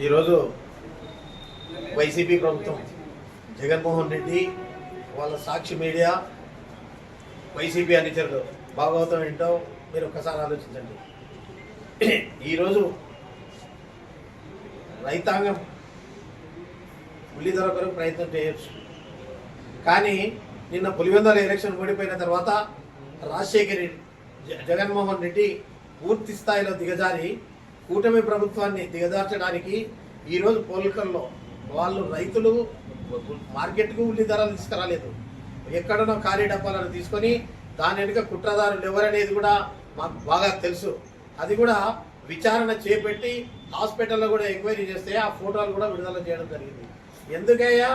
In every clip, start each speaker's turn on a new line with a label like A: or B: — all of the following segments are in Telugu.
A: ఈరోజు వైసీపీ ప్రభుత్వం జగన్మోహన్ రెడ్డి వాళ్ళ సాక్షి మీడియా వైసీపీ అనుచరులు భాగవతం ఏంటో మీరు ఒకసారి ఆలోచించండి. ఈరోజు రైతాంగం ఉల్లి ధర కొరకు ప్రయత్నం చేయొచ్చు. కానీ నిన్న పులివెందుల ఎలక్షన్ ఓడిపోయిన తర్వాత రాజశేఖర్ రెడ్డి జ- జగన్మోహన్ రెడ్డి పూర్తి స్థాయిలో దిగజారి కూటమి ప్రభుత్వాన్ని దిగదార్చడానికి ఈరోజు పోలికల్లో వాళ్ళు రైతులు మార్కెట్కు ఉల్లి ధరలు తీసుకురాలేదు. ఎక్కడనో ఖాళీ డబ్బాలను తీసుకొని దాని వెనుక కుట్రదారులు ఎవరనేది కూడా మాకు బాగా తెలుసు. అది కూడా విచారణ చేపట్టి హాస్పిటల్లో కూడా ఎంక్వైరీ చేస్తే ఆ ఫోటోలు కూడా విడుదల చేయడం జరిగింది. ఎందుకయ్యా?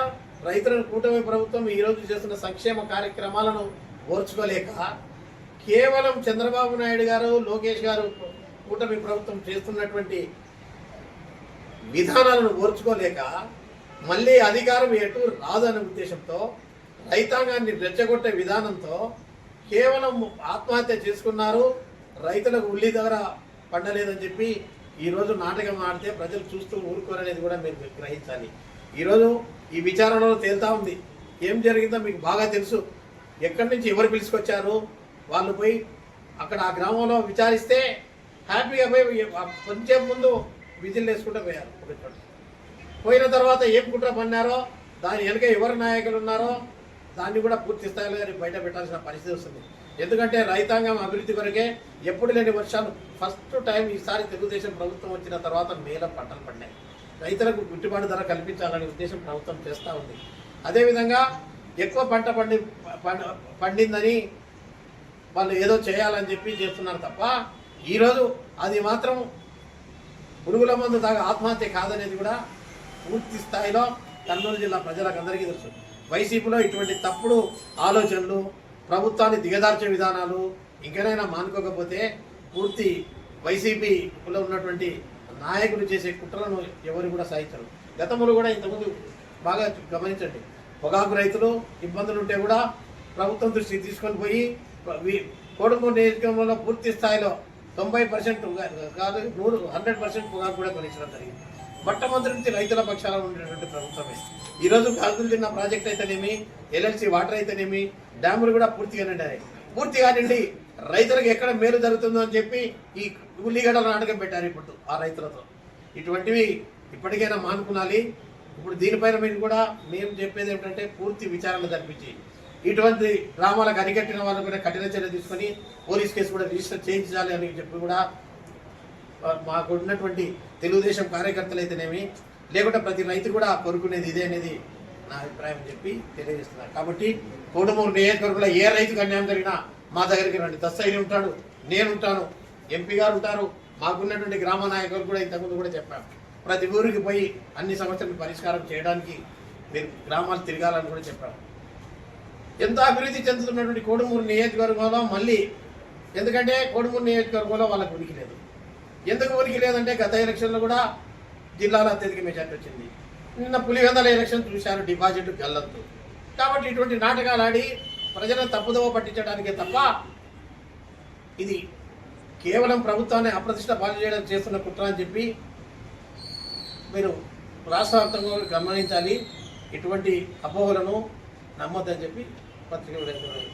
A: రైతులను కూటమి ప్రభుత్వం ఈరోజు చేస్తున్న సంక్షేమ కార్యక్రమాలను ఓర్చుకోలేక కేవలం చంద్రబాబు నాయుడు గారు లోకేష్ గారు కూటమి ప్రభుత్వం చేస్తున్నటువంటి విధానాలను ఓర్చుకోలేక మళ్ళీ అధికారం ఎటు రాదనే ఉద్దేశంతో రైతాంగాన్ని రెచ్చగొట్టే విధానంతో కేవలం ఆత్మహత్య చేసుకున్నారు. రైతులకు ఉల్లి ధర పండలేదని చెప్పి ఈరోజు నాటకం ఆడితే ప్రజలు చూస్తూ ఊరుకోరనేది కూడా మీరు గ్రహించాలి. ఈరోజు ఈ విచారణలో తేలుతా ఉంది. ఏం జరిగిందో మీకు బాగా తెలుసు. ఎక్కడి నుంచి ఎవరు పిలుచుకొచ్చారు? వాళ్ళు పోయి అక్కడ ఆ గ్రామంలో విచారిస్తే హ్యాపీగా పోయి కొంచెం ముందు విజిల్ వేసుకుంటూ పోయారు చోట. పోయిన తర్వాత ఏం కుట్ర పన్నారో దాని వెనుక ఎవరు నాయకులు ఉన్నారో దాన్ని కూడా పూర్తి స్థాయిలో బయట పెట్టాల్సిన పరిస్థితి వస్తుంది. ఎందుకంటే రైతాంగం అభివృద్ధి కొరకే ఎప్పుడు లేని వర్షాలు ఫస్ట్ టైం ఈసారి తెలుగుదేశం ప్రభుత్వం వచ్చిన తర్వాత మేల పంటలు పడినాయి రైతులకు గిట్టుబాటు ధర కల్పించాలనే ఉద్దేశం ప్రభుత్వం చేస్తూ ఉంది. అదేవిధంగా ఎక్కువ పంట పండి పండిందని వాళ్ళు ఏదో చేయాలని చెప్పి చేస్తున్నారు తప్ప ఈరోజు అది మాత్రం పురుగుల మందు దాకా ఆత్మహత్య కాదనేది కూడా పూర్తి స్థాయిలో కర్నూలు జిల్లా ప్రజలకు అందరికీ తెలుసు. వైసీపీలో ఇటువంటి తప్పుడు ఆలోచనలు ప్రభుత్వాన్ని దిగదార్చే విధానాలు ఇంకనైనా మానుకోకపోతే పూర్తి వైసీపీలో ఉన్నటువంటి నాయకులు చేసే కుట్రలను ఎవరు కూడా సాధించరు. గతంలో కూడా ఇంతకుముందు బాగా గమనించండి. పొగాకు రైతులు ఇబ్బందులు ఉంటే కూడా ప్రభుత్వం దృష్టికి తీసుకొని పోయి వి- నియోజకవర్గంలో పూర్తి స్థాయిలో తొంభై పర్సెంట్ కాదు నూరు హండ్రెడ్ పర్సెంట్ పొగాకు కూడా కొనించడం జరిగింది. మొట్టమొదటి నుంచి రైతుల పక్షాన ఉండేటువంటి ప్రభుత్వమే. ఈరోజు కాకులు తిన్న ప్రాజెక్ట్ అయితేనేమి ఎల్ఎల్సి వాటర్ అయితేనేమి డ్యాములు కూడా పూర్తిగా నిండాయి. పూర్తిగా నిండి రైతులకు ఎక్కడ మేలు జరుగుతుందో అని చెప్పి ఈ ఉల్లిగడ్డల నాటకం పెట్టారు ఇప్పుడు ఆ రైతులతో. ఇటువంటివి ఇప్పటికైనా మానుకునాలి ఇప్పుడు దీనిపైన మీరు కూడా మేము చెప్పేది ఏమిటంటే పూర్తి విచారణ జరిపించి ఇటువంటి గ్రామాలకు అరికట్టిన వాళ్ళ మీద కఠిన చర్య తీసుకొని పోలీస్ కేసు కూడా రిజిస్టర్ చేయించాలి అని చెప్పి కూడా మాకు ఉన్నటువంటి తెలుగుదేశం కార్యకర్తలు అయితేనేమి లేకుంటే ప్రతి రైతు కూడా కోరుకునేది ఇదే అనేది నా అభిప్రాయం చెప్పి తెలియజేస్తున్నారు. కాబట్టి కోడమూరు నియోజకవర్గంలో ఏ రైతుకు అన్యాయం జరిగినా మా దగ్గరికి రండి. దస్తగిరి ఉంటాడు నేను ఉంటాను ఎంపీ గారు ఉంటారు మాకున్నటువంటి గ్రామ నాయకులు కూడా ఇంతకుముందు కూడా చెప్పాం ప్రతి ఊరికి పోయి అన్ని సమస్యలను పరిష్కారం చేయడానికి మీరు గ్రామాలు తిరగాలని కూడా చెప్పాను ఎంత అభివృద్ధి చెందుతున్నటువంటి కోడుమూరు నియోజకవర్గంలో మళ్ళీ ఎందుకంటే కోడుమూరు నియోజకవర్గంలో వాళ్ళకి ఉనికి లేదు. ఎందుకు ఉనికి లేదంటే గత ఎలక్షన్లో కూడా జిల్లాలో అత్యధిక మెజార్టీ వచ్చింది. నిన్న పులివెందల ఎలక్షన్ చూశారు డిపాజిట్ వెళ్ళద్దు. కాబట్టి ఇటువంటి నాటకాలు ఆడి ప్రజలను తప్పుదోవ పట్టించడానికే తప్ప ఇది కేవలం ప్రభుత్వాన్ని అప్రతిష్ట పాలు చేయడం చేస్తున్న కుట్ర అని చెప్పి మీరు రాష్ట్ర వ్యాప్తంగా గమనించాలి. ఇటువంటి అపోహలను నమ్మొద్దని చెప్పి పత్రిక విలేకరులు